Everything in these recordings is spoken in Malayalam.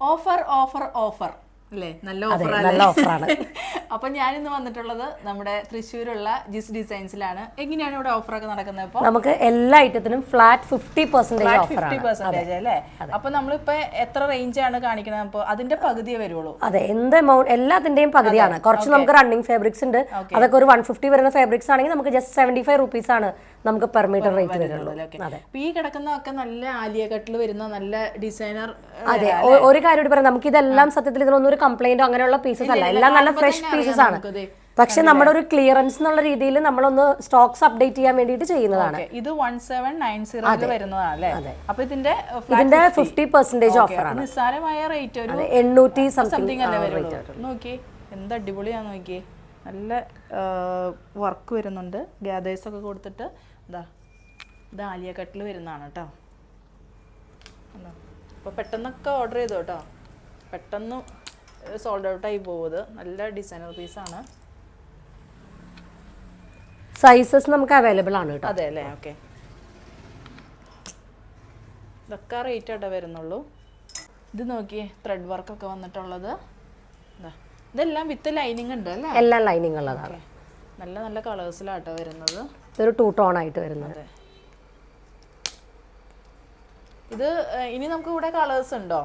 Offer offer offer. അല്ലേ? നല്ല ഓഫറാണ്. ഓഫർ നല്ല ഓഫറാണ്. അപ്പൊ ഞാനിന്ന് വന്നിട്ടുള്ളത് നമ്മുടെ തൃശ്ശൂരുള്ള ജിസ് ഡിസൈൻസിലാണ്. എങ്ങനെയാണ് ഇവിടെ ഓഫർ ഒക്കെ നടക്കുന്നത് ഇപ്പോൾ നമുക്ക് എല്ലാ ഐറ്റത്തിനും flat fifty percentage fifty percentage അല്ലേ? അപ്പൊ നമ്മളിപ്പോ എത്ര റേഞ്ച് ആണ് കാണിക്കുന്നത് അപ്പൊ അതിന്റെ പകുതിയെ വരുള്ളൂ. അതെ എന്ത് എമൗണ്ട് എല്ലാത്തിന്റെയും പകുതിയാണ്. കുറച്ച് നമുക്ക് റണ്ണിങ് ഫാബ്രിക്സ് ഉണ്ട്. അതൊക്കെ ഒരു വൺ ഫിഫ്റ്റി വരുന്ന ഫാബ്രിക്സ് ആണെങ്കിൽ നമുക്ക് ജസ്റ്റ് സെവന്റി ഫൈവ് റുപ്പീസ് ആണ് നമുക്ക് പെർ മീറ്റർ റേറ്റ് വരുള്ളൂ. ഈ കിടക്കുന്നതൊക്കെ നല്ല ആലിയ കട്ടിൽ വരുന്ന നല്ല ഡിസൈനർ അതെ ഒരു കാര്യം പറയാം. നമുക്ക് ഇതെല്ലാം സത്യത്തിൽ ഇതിനൊന്നും ഒരു കംപ്ലൈന്റോ അങ്ങനെയുള്ള പീസസ് അല്ല. എല്ലാം നല്ല ഫ്രഷ് പീസസ് ആണ്. പക്ഷെ നമ്മുടെ ഒരു ക്ലിയറൻസ് എന്നുള്ള രീതിയിൽ നമ്മളൊന്ന് സ്റ്റോക്സ് അപ്ഡേറ്റ് ചെയ്യാൻ വേണ്ടിയിട്ട് ചെയ്യുന്നതാണ്. ഇത് വൺ സെവൻ നയൻ സീറോ വരുന്നതാണ് അല്ലേ അപ്പൊ ഇതിന്റെ uh, ഇതിന്റെ 50. ഫിഫ്റ്റി പെർസെന്റേജ് ഓഫർ ആണ്. നിസ്സാരമായ റേറ്റ് ഒരു എണ്ണൂറ്റി സംതിങ് അല്ലേ വരുള്ളൂ. നോക്കി എന്ത് അടിപൊളിയാ നോക്കി നല്ല വർക്ക് വരുന്നുണ്ട്. ഗ്യാദേഴ്സ് ഒക്കെ കൊടുത്തിട്ട് ഇതാ ഇത് ആലിയ കട്ടിൽ വരുന്നതാണ് കേട്ടോ അപ്പോൾ പെട്ടെന്നൊക്കെ ഓർഡർ ചെയ്തു കേട്ടോ പെട്ടെന്ന് സോൾഡ് ഔട്ട് ആയി പോകുന്നത് നല്ല ഡിസൈനർ പീസാണ് സൈസസ് നമുക്ക് അവൈലബിൾ ആണ് കേട്ടോ. അതെ അല്ലേ? ഓക്കെ ഇതൊക്കെ റേറ്റ് ആയിട്ട് വരുന്നുള്ളൂ. ഇത് നോക്കിയേ ത്രെഡ് വർക്ക് ഒക്കെ വന്നിട്ടുള്ളത്. ഇതാ ഇതെല്ലാം വിത്ത് ലൈനിങ് ഉണ്ട് അല്ലേ? എല്ലാം ലൈനിങ് ഉള്ളതാണ്. നല്ല നല്ല കളേഴ്സിലാട്ടോ വരുന്നത്. ഇതൊരു ടൂ ടോൺ ആയിട്ട് വരുന്നത്. ഇത് ഇനി നമുക്ക് ഇവിടെ കളേഴ്സ് ഉണ്ടോ?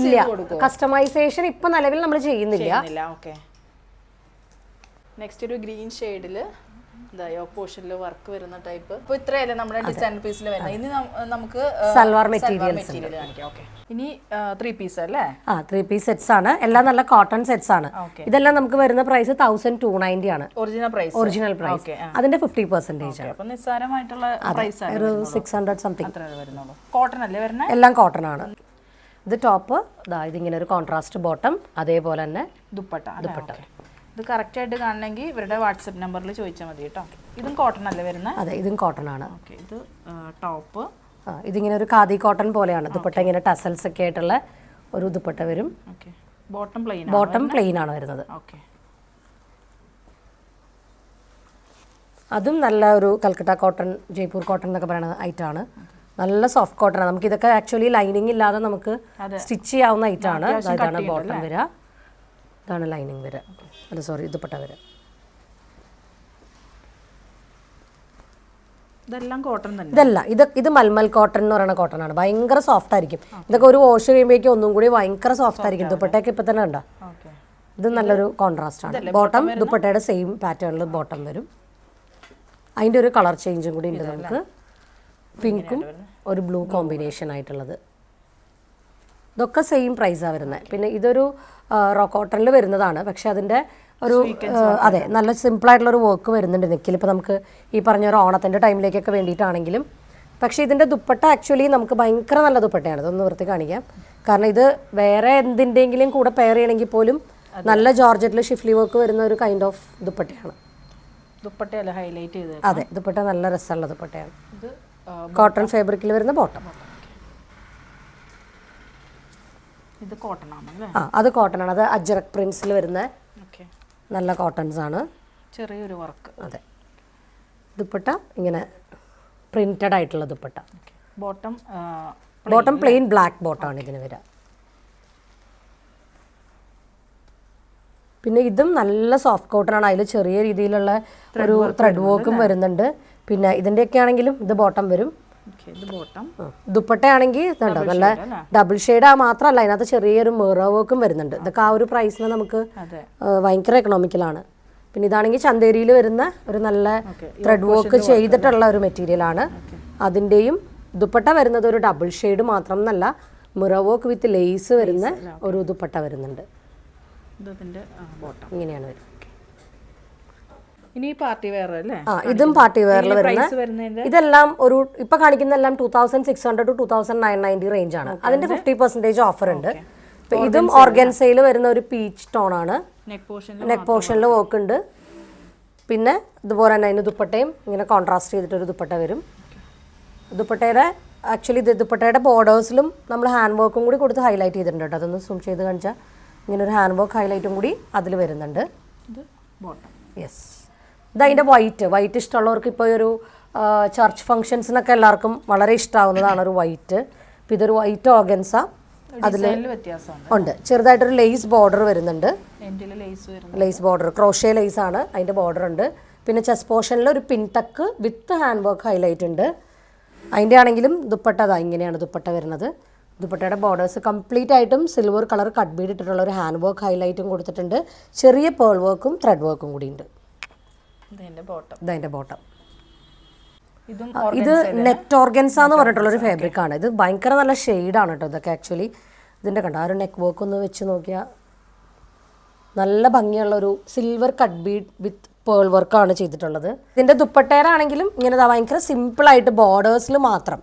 ഇല്ല. കസ്റ്റമൈസേഷൻ ഇപ്പൊ നിലവിൽ നമ്മൾ ചെയ്യുന്നില്ല. നെക്സ്റ്റ് ഒരു ഗ്രീൻ ഷെയ്ഡിൽ പോർഷനിൽ വർക്ക് വരുന്ന ടൈപ്പ് ഇപ്പൊ ഇത്രയല്ലേ നമ്മുടെ ഡിസൈൻ പീസിൽ വരുന്നത്. ഇനി നമുക്ക് സൽവാർ മെറ്റീരിയൽ കാണിക്കാം. ഓക്കെ ഇനി ത്രീ പീസ് അല്ലേ? ആ ത്രീ പീസ് സെറ്റ്സ് ആണ്. എല്ലാം നല്ല കോട്ടൺ സെറ്റ്സ് ആണ്. ഇതെല്ലാം നമുക്ക് വരുന്ന പ്രൈസ് തൗസൻഡ് ടു നയന്റി ആണ്. ഒറിജിനൽ പ്രൈസ് ഒറിജിനൽ പ്രൈസ് അതിന്റെ ഫിഫ്റ്റി പെർസെന്റേജ് ആണ്. നിസ്സാരമായിട്ടുള്ള പ്രൈസ് ആണ് ഒരു സിക്സ് ഹൺഡ്രഡ് സംതിങ് കോട്ടൺ അല്ലേ വരുന്നത്? എല്ലാം കോട്ടൺ ആണ്. ഇത് ടോപ്പ് ഇതാ ഇതിങ്ങനെ ഒരു കോൺട്രാസ്റ്റ് ബോട്ടം അതേപോലെ തന്നെ ദുപ്പട്ട. ദുപ്പട്ട. ഇത് കറക്റ്റ് ആയിട്ട് കാണണമെങ്കിൽ ഇവരുടെ വാട്സപ്പ് നമ്പറിൽ ചോദിച്ചാൽ മതി കേട്ടോ. ഇതും കോട്ടൺ അല്ലേ വരുന്നത് അതെ ഇതും കോട്ടൺ ആണ്. ഓക്കെ ഇത് ടോപ്പ്. ഇതിങ്ങനെ ഒരു ഖാദി കോട്ടൺ പോലെയാണ്. ദുപ്പട്ട ഇങ്ങനെ ടസൽസ് ഒക്കെ ആയിട്ടുള്ള ഒരു ദുപ്പട്ട വരും. ബോട്ടം പ്ലെയിൻ ബോട്ടം പ്ലെയിൻ ആണ് വരുന്നത്. ഓക്കെ. അതും നല്ല ഒരു കൽക്കട്ട കോട്ടൺ ജയ്പൂർ കോട്ടൺ എന്നൊക്കെ പറയുന്ന ഐറ്റമാണ് നല്ല സോഫ്റ്റ് കോട്ടൺ ആണ്. നമുക്ക് ഇതൊക്കെ ആക്ച്വലി ലൈനിങ് ഇല്ലാതെ നമുക്ക് സ്റ്റിച്ച് ചെയ്യാവുന്ന ആണ്. ഇതാണ് ബോട്ടം വര ഇതാണ് ലൈനിങ് വര അല്ല സോറി ദുപ്പട്ട വര ഇതെല്ലാം കോട്ടൺ തന്നെ. ഇതല്ല ഇത് ഇത് മൽമൽ കോട്ടൺ എന്ന് പറയുന്ന കോട്ടൺ ആണ്. ഭയങ്കര സോഫ്റ്റ് ആയിരിക്കും. ഇതൊക്കെ ഒരു വാഷ് കഴിയുമ്പോഴേക്കും ഒന്നും കൂടി ഭയങ്കര സോഫ്റ്റ് ആയിരിക്കും. ദുപ്പട്ടയൊക്കെ ഇപ്പൊ തന്നെ ഉണ്ടോ ഇത് നല്ലൊരു കോൺട്രാസ്റ്റ് ആണ്. ബോട്ടം ദുപ്പട്ടയുടെ സെയിം പാറ്റേണിൽ ബോട്ടം വരും. അതിന്റെ ഒരു കളർ ചേഞ്ചും കൂടി ഉണ്ട് നമുക്ക്. പിങ്കും ഒരു ബ്ലൂ കോമ്പിനേഷൻ ആയിട്ടുള്ളത്. ഇതൊക്കെ സെയിം പ്രൈസാണ് വരുന്നത് പിന്നെ ഇതൊരു റോ കോട്ടണിൽ വരുന്നതാണ്. പക്ഷെ അതിന്റെ ഒരു അതെ നല്ല സിമ്പിളായിട്ടുള്ളൊരു ആയിട്ടുള്ള ഒരു വർക്ക് വരുന്നുണ്ട് നെക്കിൽ ഇപ്പോൾ നമുക്ക് ഈ പറഞ്ഞ ഒരു ഓണത്തിന്റെ ടൈമിലേക്കൊക്കെ വേണ്ടിയിട്ടാണെങ്കിലും. പക്ഷേ ഇതിന്റെ ദുപ്പട്ട ആക്ച്വലി നമുക്ക് ഭയങ്കര നല്ല ദുപ്പട്ടയാണ്. ഇതൊന്ന് വൃത്തി കാണിക്കാം. കാരണം ഇത് വേറെ എന്തിന്റെങ്കിലും കൂടെ പെയർ ചെയ്യണമെങ്കിൽ പോലും നല്ല ജോർജറ്റിൽ ഷിഫ്ലി വർക്ക് വരുന്ന ഒരു കൈൻഡ് ഓഫ് ദുപ്പട്ടയാണ്. ദുപ്പട്ടയല്ല ഹൈലൈറ്റ് ചെയ്ത് അതെ ദുപ്പട്ട നല്ല രസമുള്ള ദുപ്പട്ടയാണ്. ഇത് കോട്ടൺ ഫാബ്രിക്കിൽ വരുന്ന ബോട്ടം. ഇത് കോട്ടൺ ആണ് ആ അത് കോട്ടൺ ആണ് അത് അജറക് പ്രിൻസിൽ വരുന്ന നല്ല കോട്ടൺസ് ആണ്. ചെറിയൊരു വർക്ക്. അതെ. ദുപ്പട്ട ഇങ്ങനെ പ്രിന്റഡ് ആയിട്ടുള്ള dupatta. Bottom bottom plain black bottom ആണ് ഇതിന് വരിക. പിന്നെ ഇതും നല്ല സോഫ്റ്റ് കോട്ടൺ ആണ്. അതിൽ ചെറിയ രീതിയിലുള്ള ഒരു ത്രെഡ് വർക്കും വരുന്നുണ്ട്. പിന്നെ ഇതിന്റെയൊക്കെ ആണെങ്കിലും ഇത് ബോട്ടം. വരും ദുപ്പട്ട ആണെങ്കിൽ ഇതുണ്ടോ നല്ല ഡബിൾ ഷെയ്ഡ് ആ മാത്രമല്ല അതിനകത്ത് ചെറിയൊരു മിറർ വർക്കും വരുന്നുണ്ട്. ഇതൊക്കെ ആ ഒരു പ്രൈസിന് നമുക്ക് ഭയങ്കര എക്കണോമിക്കലാണ് പിന്നെ ഇതാണെങ്കിൽ ചന്തേരിയിൽ വരുന്ന ഒരു നല്ല ത്രെഡ് വർക്ക് ചെയ്തിട്ടുള്ള ഒരു മെറ്റീരിയൽ ആണ്. അതിന്റെയും ദുപ്പട്ട വരുന്നത് ഒരു ഡബിൾ ഷെയ്ഡ് മാത്രം എന്നല്ല വർക്ക് വിത്ത് ലേസ് വരുന്ന ഒരു ദുപ്പട്ട വരുന്നുണ്ട്. ഇങ്ങനെയാണ് വരുന്നത്. ഇനി പാർട്ടി വെയർ അല്ലേ? ആ ഇതും പാർട്ടി വെയറിൽ വരുന്ന ഇതെല്ലാം ഒരു ഇപ്പൊ കാണിക്കുന്ന എല്ലാം two thousand six hundred to two thousand nine ninety range ആണ്. അതിന്റെ ഫിഫ്റ്റി പെർസെന്റേജ് ഓഫർ ഉണ്ട്. ഇതും ഓർഗൻസയിൽ വരുന്ന ഒരു പീച്ച് ടോൺ ആണ്. നെക്ക് പോർഷനിൽ വർക്ക് ഉണ്ട്. പിന്നെ ഇതുപോലെ തന്നെ അതിന് ദുപ്പട്ടയും ഇങ്ങനെ കോൺട്രാസ്റ്റ് ചെയ്തിട്ടൊരു ദുപ്പട്ട വരും. ദുപ്പട്ടയുടെ ആക്ച്വലി ഇത് ദുപ്പട്ടയുടെ ബോർഡേഴ്സിലും നമ്മൾ ഹാൻഡ് വർക്കും കൂടി കൊടുത്ത് ഹൈലൈറ്റ് ചെയ്തിട്ടുണ്ട് കേട്ടോ. അതൊന്ന് സൂം ചെയ്ത് കാണിച്ചാൽ ഇങ്ങനെ ഒരു ഹാൻഡ് വർക്ക് ഹൈലൈറ്റും കൂടി അതിൽ വരുന്നുണ്ട്. യെസ് ഇത് അതിന്റെ വൈറ്റ് വൈറ്റ് ഇഷ്ടമുള്ളവർക്ക് ഇപ്പോൾ ഒരു ചർച്ച് ഫങ്ഷൻസിനൊക്കെ എല്ലാവർക്കും വളരെ ഇഷ്ടമാവുന്നതാണ് ഒരു വൈറ്റ് അപ്പോൾ ഇതൊരു വൈറ്റ് ഓഗൻസ അതിൽ ഉണ്ട്. ചെറുതായിട്ടൊരു ലേസ് ബോർഡർ വരുന്നുണ്ട്. ലേസ് ബോർഡർ ക്രോഷേ ലേസ് ആണ് അതിന്റെ ബോർഡർ ഉണ്ട്. പിന്നെ ചെസ് പോർഷനിൽ ഒരു pintuck with hand work highlight ഉണ്ട്. അതിന്റെ ആണെങ്കിലും ദുപ്പട്ട അതാ ഇങ്ങനെയാണ് ദുപ്പട്ട വരുന്നത്. ദുപ്പട്ടയുടെ ബോർഡേഴ്സ് കംപ്ലീറ്റ് ആയിട്ടും സിൽവർ കളർ കട്ട് ബീഡ് ഇട്ടിട്ടുള്ള ഒരു ഹാൻഡ് വർക്ക് ഹൈലൈറ്റും കൊടുത്തിട്ടുണ്ട്. ചെറിയ പേൾ വർക്കും ത്രെഡ് വർക്കും കൂടി ഉണ്ട്. ഇതിന്റെ ബോട്ടം ഇതതിന്റെ ബോട്ടം ഇതും നെറ്റ് ഓർഗൻസ എന്ന് പറഞ്ഞിട്ടുള്ള ഒരു ഫാബ്രിക് ആണ്. ഇത് ഭയങ്കര നല്ല ഷെയ്ഡാണ് കേട്ടോ ഇതൊക്കെ ആക്ച്വലി ഇതിന്റെ കണ്ട? ആ ഒരു നെക്ക് വർക്ക് ഒന്ന് വെച്ച് നോക്കിയാൽ നല്ല ഭംഗിയുള്ള ഒരു silver cut bead with pearl വർക്കാണ് ചെയ്തിട്ടുള്ളത്. ഇതിന്റെ ദുപ്പട്ടയിലാണെങ്കിലും ഇങ്ങനെ സിമ്പിൾ ആയിട്ട് ബോർഡേഴ്സിൽ മാത്രം.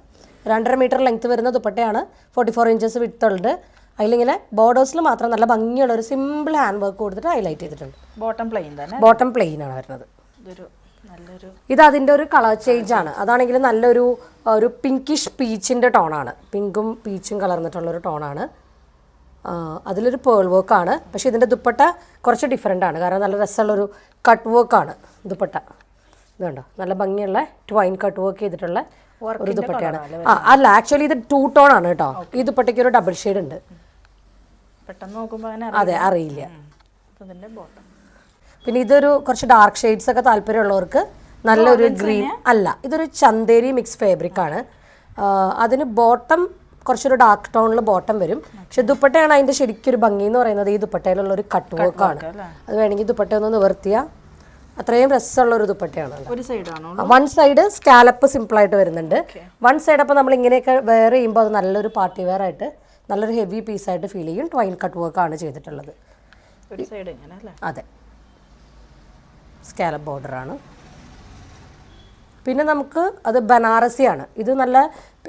രണ്ടര മീറ്റർ ലെങ്ത് വരുന്ന ദുപ്പട്ടയാണ്. ഫോർട്ടി ഫോർ ഇഞ്ചസ് വിത്തുള്ളത് അതിലിങ്ങനെ ബോർഡേഴ്സിൽ മാത്രം നല്ല ഭംഗിയുള്ള ഒരു സിമ്പിൾ ഹാൻഡ് വർക്ക് കൊടുത്തിട്ട് ഹൈലൈറ്റ് ചെയ്തിട്ടുണ്ട്. ബോട്ടം പ്ലെയിൻ തന്നെ. ബോട്ടം പ്ലെയിൻ ആണ് വരുന്നത്. ഇതൊരു നല്ലൊരു ഇത് അതിന്റെ ഒരു കളർ ചേഞ്ച് ആണ്. അതാണെങ്കിൽ നല്ലൊരു ഒരു പിങ്കിഷ് പീച്ചിന്റെ ടോണാണ് പിങ്കും പീച്ചും ഒരു ടോണാണ് അതിലൊരു പേൾ ആണ്. പക്ഷെ ഇതിന്റെ ദുപ്പട്ട കുറച്ച് ഡിഫറെന്റ് ആണ്. കാരണം നല്ല രസമുള്ള ഒരു കട്ട് വർക്ക് വർക്കാണ് ദുപ്പട്ട ഇതുണ്ടോ നല്ല ഭംഗിയുള്ള ട്വൈൻ കട്ട് വർക്ക് ചെയ്തിട്ടുള്ള ഒരു ദുപ്പട്ടയാണ്. ആ അല്ല ആക്ച്വലി ഇത് ടൂ ടോൺ ആണ് കേട്ടോ. ഈ ദുപ്പട്ടയ്ക്ക് ഒരു ഡബിൾ ഷെയ്ഡ് ഉണ്ട്. പെട്ടെന്ന് നോക്കുമ്പോൾ അതെ അറിയില്ല. ബോട്ടം പിന്നെ ഇതൊരു കുറച്ച് ഡാർക്ക് ഷെയ്ഡ്സ് ഒക്കെ താല്പര്യമുള്ളവർക്ക് നല്ലൊരു ഗ്രീൻ അല്ല ഇതൊരു ചന്തേരി മിക്സ് ഫാബ്രിക് ആണ്. അതിന് ബോട്ടം കുറച്ചൊരു ഡാർക്ക് ടോണിൽ ബോട്ടം വരും. പക്ഷെ ദുപ്പട്ടയാണ് അതിന്റെ ശരിക്കൊരു ഭംഗി എന്ന് പറയുന്നത് ഈ ദുപ്പട്ടയിലുള്ള ഒരു കട്ട് വർക്കാണ് ആണ്. അത് വേണമെങ്കിൽ ദുപ്പട്ട ഒന്ന് നിവർത്തിയാൽ അത്രയും രസമുള്ള ഒരു ദുപ്പട്ടയാണ് വൺ സൈഡ് സ്കാലപ്പ് സിമ്പിളായിട്ട് വരുന്നുണ്ട്. വൺ സൈഡ് അപ്പോൾ നമ്മൾ ഇങ്ങനെയൊക്കെ വെയർ ചെയ്യുമ്പോൾ അത് നല്ലൊരു പാർട്ടി വെയർ ആയിട്ട് നല്ലൊരു ഹെവി പീസായിട്ട് ഫീൽ ചെയ്യും. ട്വൈൻ കട്ട് വർക്ക് ആണ് ചെയ്തിട്ടുള്ളത്. അതെ. സ്കാലപ്പ് ബോർഡറാണ് പിന്നെ നമുക്ക് അത് ബനാറസിയാണ് ഇത് നല്ല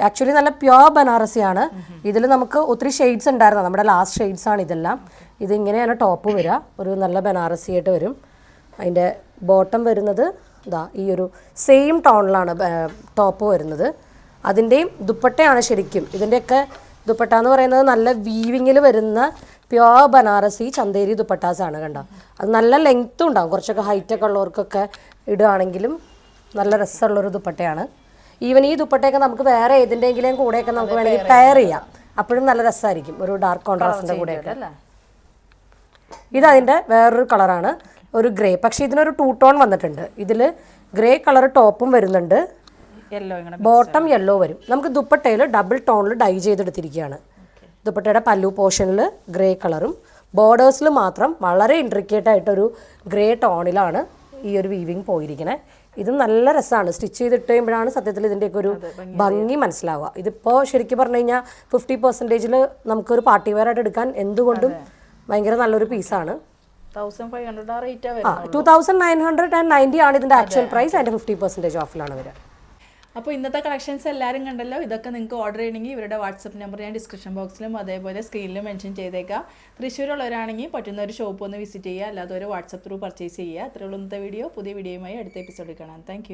ആക്ച്വലി നല്ല പ്യോർ ബനാറസിയാണ് ഇതിൽ നമുക്ക് ഒത്തിരി ഷെയ്ഡ്സ് ഉണ്ടായിരുന്നു. നമ്മുടെ ലാസ്റ്റ് ഷെയ്ഡ്സ് ആണ് ഇതെല്ലാം. ഇതിങ്ങനെയാണ് ടോപ്പ് വരിക. ഒരു നല്ല ബനാറസി ആയിട്ട് വരും. അതിന്റെ ബോട്ടം വരുന്നത് ഇതാ ഈ ഒരു സെയിം ടോണിലാണ് ടോപ്പ് വരുന്നത്. അതിന്റെയും ദുപ്പട്ടയാണ് ശരിക്കും. ഇതിന്റെയൊക്കെ ദുപ്പട്ട എന്ന് പറയുന്നത് നല്ല വീവിങ്ങിൽ വരുന്ന പ്യോർ ബനാറസി ചന്തേരി ദുപ്പട്ടാസ് ആണ് കണ്ടോ. അത് നല്ല ലെങ്ത്തും ഉണ്ടാവും. കുറച്ചൊക്കെ ഹൈറ്റൊക്കെ ഉള്ളവർക്കൊക്കെ ഇടുകയാണെങ്കിലും നല്ല രസമുള്ളൊരു ദുപ്പട്ടയാണ്. ഈവൻ ഈ ദുപ്പട്ടയൊക്കെ നമുക്ക് വേറെ ഏതിന്റെങ്കിലും കൂടെയൊക്കെ നമുക്ക് വേണമെങ്കിൽ പെയർ ചെയ്യാം. അപ്പോഴും നല്ല രസമായിരിക്കും ഒരു ഡാർക്ക് കോൺട്രാസ്റ്റിന്റെ കൂടെയൊക്കെ. ഇതതിന്റെ ഇത് അതിന്റെ വേറൊരു കളറാണ് ഒരു ഗ്രേ പക്ഷേ ഇതിനൊരു ടൂ ടോൺ വന്നിട്ടുണ്ട്. ഇതിൽ ഗ്രേ കളർ ടോപ്പും വരുന്നുണ്ട്. ബോട്ടം യെല്ലോ വരും. നമുക്ക് ദുപ്പട്ടയിൽ ഡബിൾ ടോണിൽ ഡൈ ചെയ്തെടുത്തിരിക്കുകയാണ്. ദുപ്പട്ടയുടെ പല്ലു പോർഷനിൽ ഗ്രേ കളറും ബോർഡേഴ്സിൽ മാത്രം വളരെ ഇൻട്രിക്കേറ്റ് ആയിട്ടൊരു ഗ്രേ ടോണിലാണ് ഈ ഒരു വീവിങ് പോയിരിക്കുന്നത് ഇത് നല്ല രസമാണ് സ്റ്റിച്ച് ചെയ്തിട്ട് കഴിയുമ്പോഴാണ് സത്യത്തിൽ ഇതിന്റെയൊക്കെ ഒരു ഭംഗി മനസ്സിലാവുക. ഇതിപ്പോൾ ശരിക്കും പറഞ്ഞു കഴിഞ്ഞാൽ ഫിഫ്റ്റി പെർസെന്റേജിൽ നമുക്കൊരു പാർട്ടി വെയർ ആയിട്ട് എടുക്കാൻ എന്തുകൊണ്ടും ഭയങ്കര നല്ലൊരു പീസാണ്. Two thousand nine hundred and ninety ആണ് ഇതിന്റെ ആക്ച്വൽ പ്രൈസ് അതിന്റെ ഫിഫ്റ്റി പെർസെന്റേജ് ഓഫിലാണ് വരിക. അപ്പോൾ ഇന്നത്തെ കളക്ഷൻസ് എല്ലാവരും കണ്ടല്ലോ? ഇതൊക്കെ നിങ്ങൾക്ക് ഓർഡർ ചെയ്യണമെങ്കിൽ ഇവരുടെ വാട്സപ്പ് നമ്പർ ഞാൻ ഡിസ്ക്രിപ്ഷൻ ബോക്സിലും അതേപോലെ സ്ക്രീനിലും മെൻഷൻ ചെയ്തേക്കാം. തൃശ്ശൂരുള്ളവരാണെങ്കിൽ പറ്റുന്ന ഒരു ഷോപ്പ് ഒന്ന് വിസിറ്റ് ചെയ്യുക. അല്ലാതെ ഒരു വാട്സപ്പ് ത്രൂ പർച്ചേസ് ചെയ്യുക. അത്രയുള്ള ഇന്നത്തെ വീഡിയോ പുതിയ വീഡിയോയുമായി അടുത്ത എപ്പിസോഡിൽ കാണാം. താങ്ക്